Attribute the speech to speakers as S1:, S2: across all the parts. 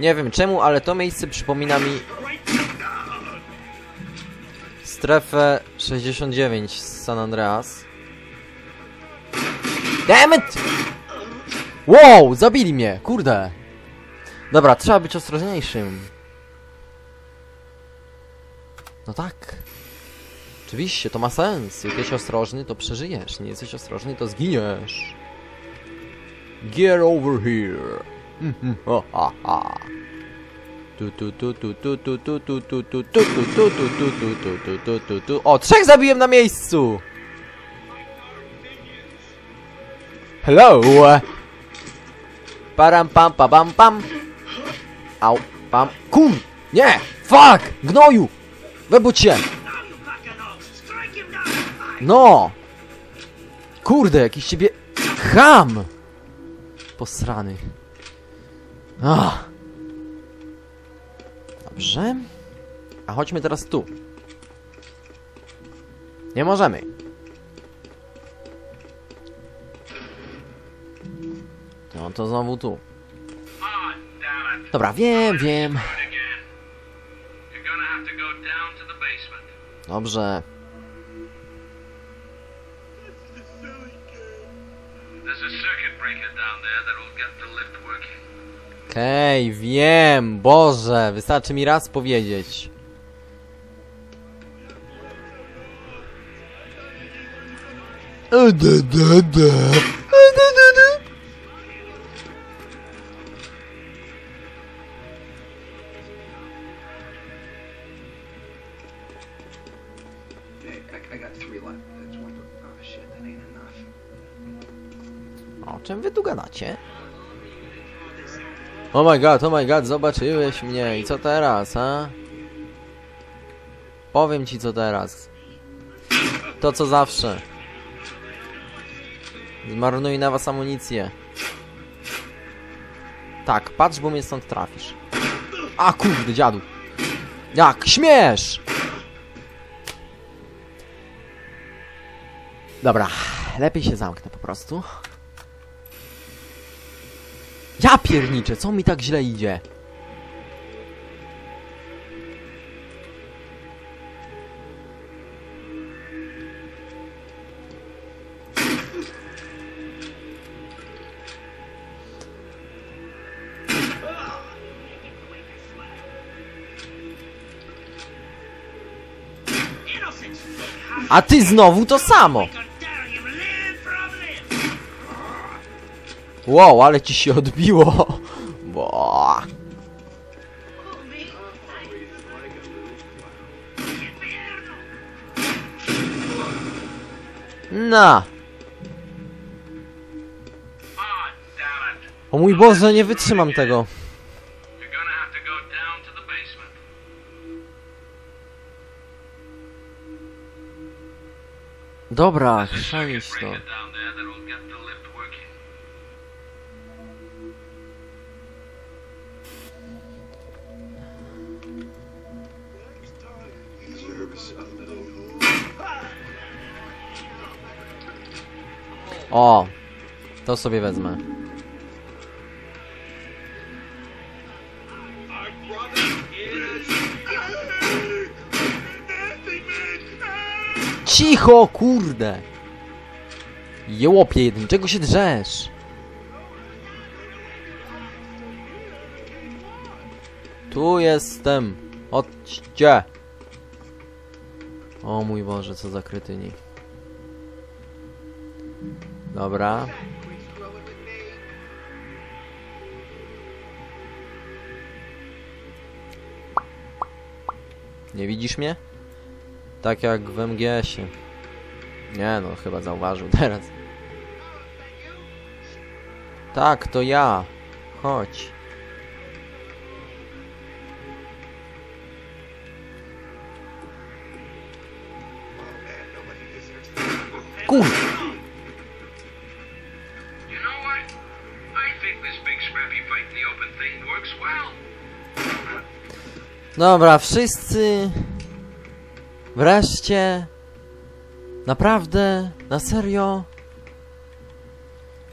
S1: Nie wiem czemu, ale to miejsce przypomina mi strefę 69 z San Andreas. Damn it! Wow, zabili mnie, kurde. Dobra, trzeba być ostrożniejszym. No tak. Oczywiście, to ma sens. Jesteś ostrożny, to przeżyjesz. Nie jesteś ostrożny, to zginiesz. Get over here. O, ha, ha. O, trzech zabiłem na miejscu! Hello! Param pam pa pam pam! Au, pam, kur! Nie! Fuck! Gnoju! Wybudź się! No! Kurde, jakiś ciebie... Ham! Posrany. Ach. Dobrze. A chodźmy teraz tu. Nie możemy. No to znowu tu. Dobra, wiem, wiem. Dobrze.
S2: There's a circuit breaker down there that'll get the lift working.
S1: Okej, okay, wiem, Boże, wystarczy mi raz powiedzieć. O czym wy tu gadacie? Oh my god, oh my god, zobaczyłeś mnie i co teraz, a? Powiem ci co teraz. To co zawsze. Zmarnuj na was amunicję. Tak, patrz, bo mnie stąd trafisz. A kurde, dziadu. Jak śmiesz! Dobra, lepiej się zamknę po prostu. Ja pierniczę, co mi tak źle idzie? A ty znowu to samo! Wow, ale ci się odbiło! Bo. Na! O mój Boże, nie wytrzymam tego.
S2: You're gonna have
S1: O! To sobie wezmę. Cicho, kurde! Jełopie jeden, czego się drzesz? Tu jestem. Chodźcie. O mój Boże, co za krytyni. Dobra. Nie widzisz mnie? Tak jak w MGS-ie. Nie no, chyba zauważył teraz. Tak, to ja. Chodź. Kur... Dobra, wszyscy... Wreszcie... Naprawdę? Na serio?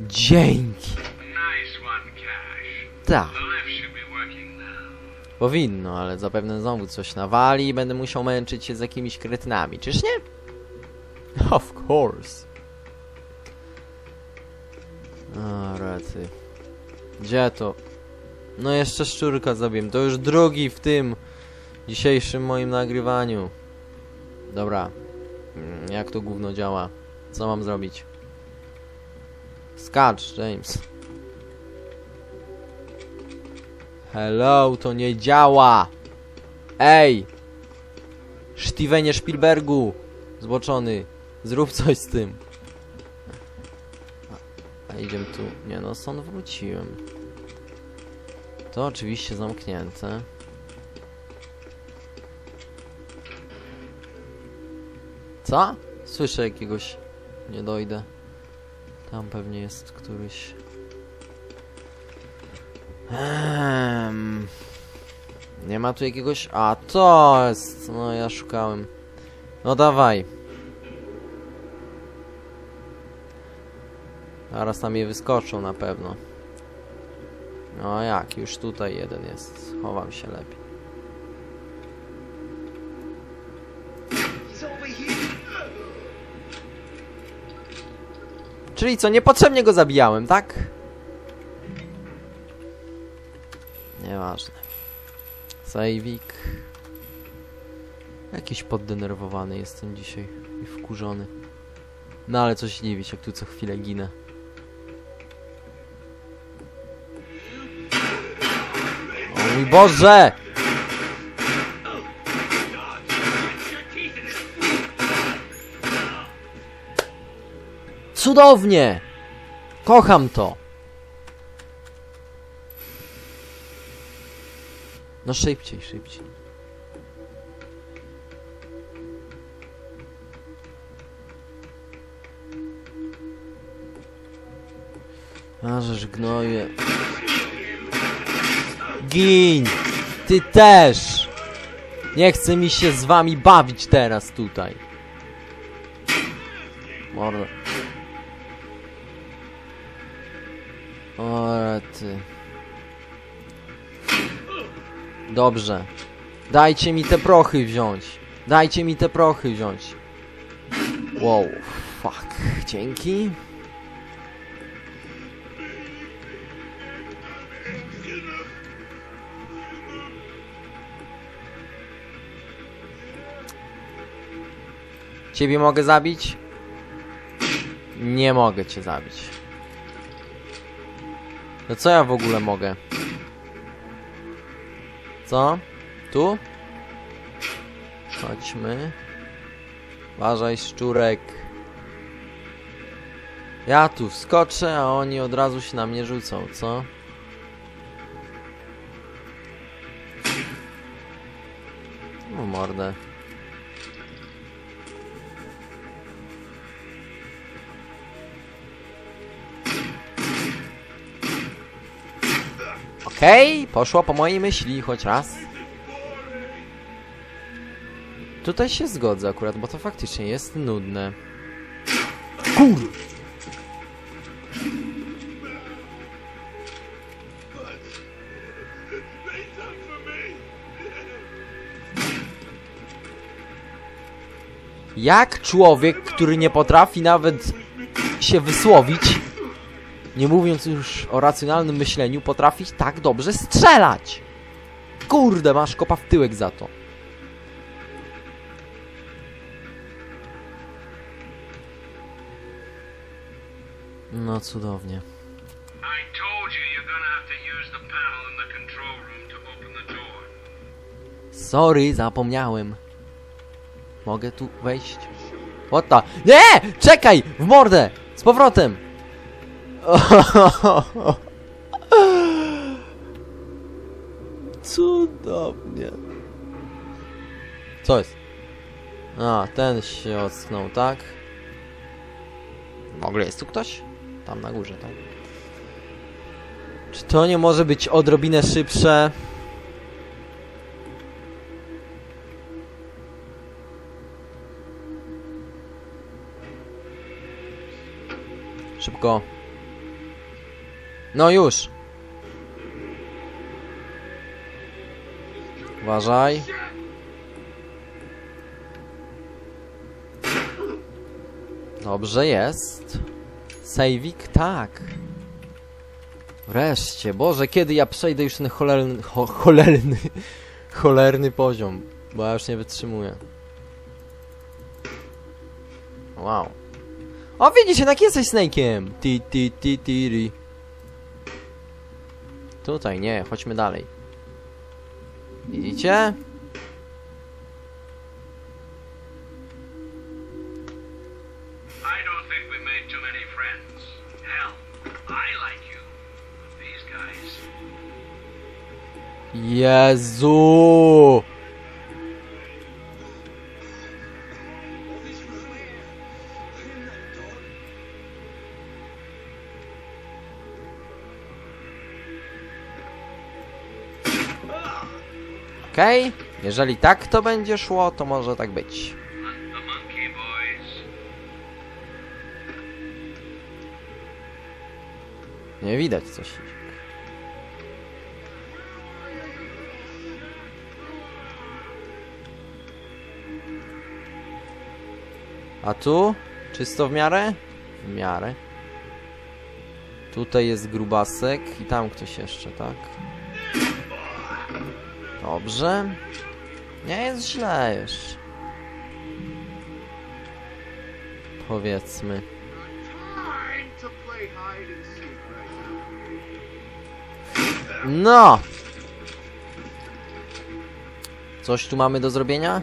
S1: Dzięki. Tak. Powinno, ale zapewne znowu coś nawali i będę musiał męczyć się z jakimiś kretynami, czyż nie? Of course. A, rety. Gdzie to? No jeszcze szczurka zabiłem. To już drugi w tym dzisiejszym moim nagrywaniu. Dobra. Mm, Jak to gówno działa? Co mam zrobić? Skacz, James. Hello, to nie działa! Ej! Stevenie Spielbergu! Zboczony. Zrób coś z tym. A idziemy tu. Nie no, stąd wróciłem. To oczywiście zamknięte. Co? Słyszę jakiegoś... Nie dojdę. Tam pewnie jest któryś... Ehm... Nie ma tu jakiegoś... A, to jest... No, ja szukałem. No dawaj. Zaraz tam je wyskoczą na pewno. No jak, już tutaj jeden jest. Chowam się lepiej. Czyli co, niepotrzebnie go zabijałem, tak? Nieważne. Sejwik. Jakiś poddenerwowany jestem dzisiaj i wkurzony. No ale coś dziwić, jak tu co chwilę ginę. O mój Boże! Cudownie! Kocham to! No szybciej, szybciej. A żeż gnoje. Gin! Ty też! Nie chce mi się z wami bawić teraz tutaj. Mordę. O, ty. Dobrze. Dajcie mi te prochy wziąć. Dajcie mi te prochy wziąć. Wow, fuck. Dzięki. Ciebie mogę zabić? Nie mogę cię zabić. No co ja w ogóle mogę? Co? Tu? Chodźmy. Uważaj, szczurek. Ja tu wskoczę, a oni od razu się na mnie rzucą, co? No mordę. Okej, poszło po mojej myśli, choć raz. Tutaj się zgodzę akurat, bo to faktycznie jest nudne. Kur... Jak człowiek, który nie potrafi nawet się wysłowić, nie mówiąc już o racjonalnym myśleniu, potrafić tak dobrze strzelać? Kurde, masz kopa w tyłek za to. No cudownie. Sorry, zapomniałem. Mogę tu wejść? What the... Nie! Czekaj! W mordę! Z powrotem! Cudownie. Co jest? A, ten się ocknął, tak? W ogóle jest tu ktoś? Tam na górze, tak? Czy to nie może być odrobinę szybsze? Szybko. No już. Uważaj. Dobrze jest. Sejwik? Tak. Wreszcie. Boże, kiedy ja przejdę już ten cholerny... Cho, cholerny... Cholerny poziom. Bo ja już nie wytrzymuję. Wow. O, widzicie, tak jesteś Snake'iem. Ti, ti, ti, ti, ri. Tutaj, nie, chodźmy dalej. Widzicie?
S2: I
S1: Okej, jeżeli tak to będzie szło, to może tak być. Nie widać coś. A tu? Czysto w miarę? W miarę. Tutaj jest grubasek i tam ktoś jeszcze, tak? Dobrze. Nie jest źle już. Powiedzmy. No! Coś tu mamy do zrobienia?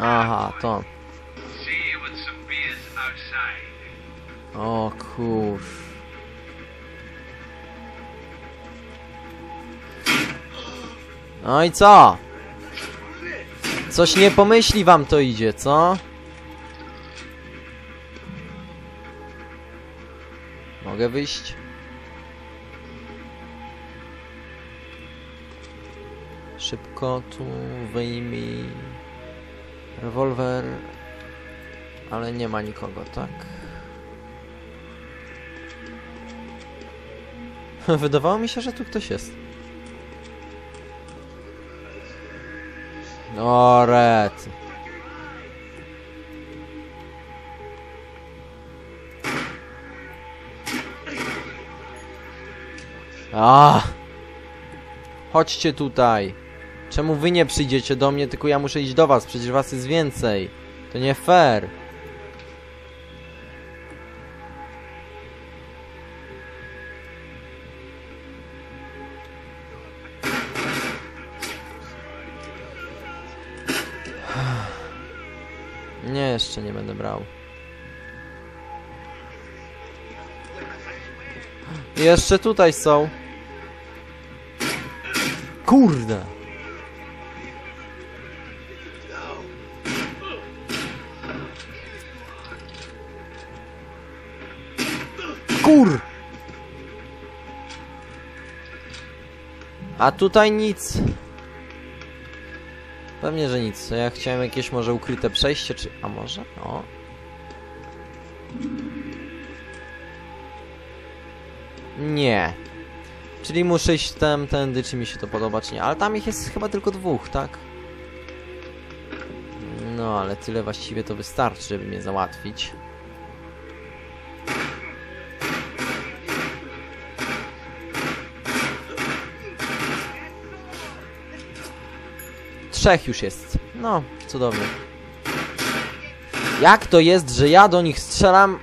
S1: Aha, to. O kur... No i co? Coś nie pomyśli wam to idzie, co? Mogę wyjść? Szybko tu wyjmij rewolwer, ale nie ma nikogo, tak? Wydawało mi się, że tu ktoś jest. O, red. A! Chodźcie tutaj. Czemu wy nie przyjdziecie do mnie, tylko ja muszę iść do was? Przecież was jest więcej. To nie fair. Jeszcze nie będę brał. Jeszcze tutaj są. Kurde. Kur. A tutaj nic. Pewnie, że nic. Ja chciałem jakieś może ukryte przejście, czy... A może? O. Nie. Czyli muszę iść tam, tędy, czy mi się to podoba, czy nie. Ale tam ich jest chyba tylko dwóch, tak? No, ale tyle właściwie to wystarczy, żeby mnie załatwić. Trzech już jest. No, cudownie. Jak to jest, że ja do nich strzelam,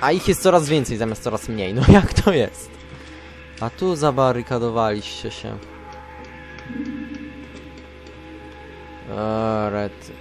S1: a ich jest coraz więcej zamiast coraz mniej? No jak to jest? A tu zabarykadowaliście się. O, red.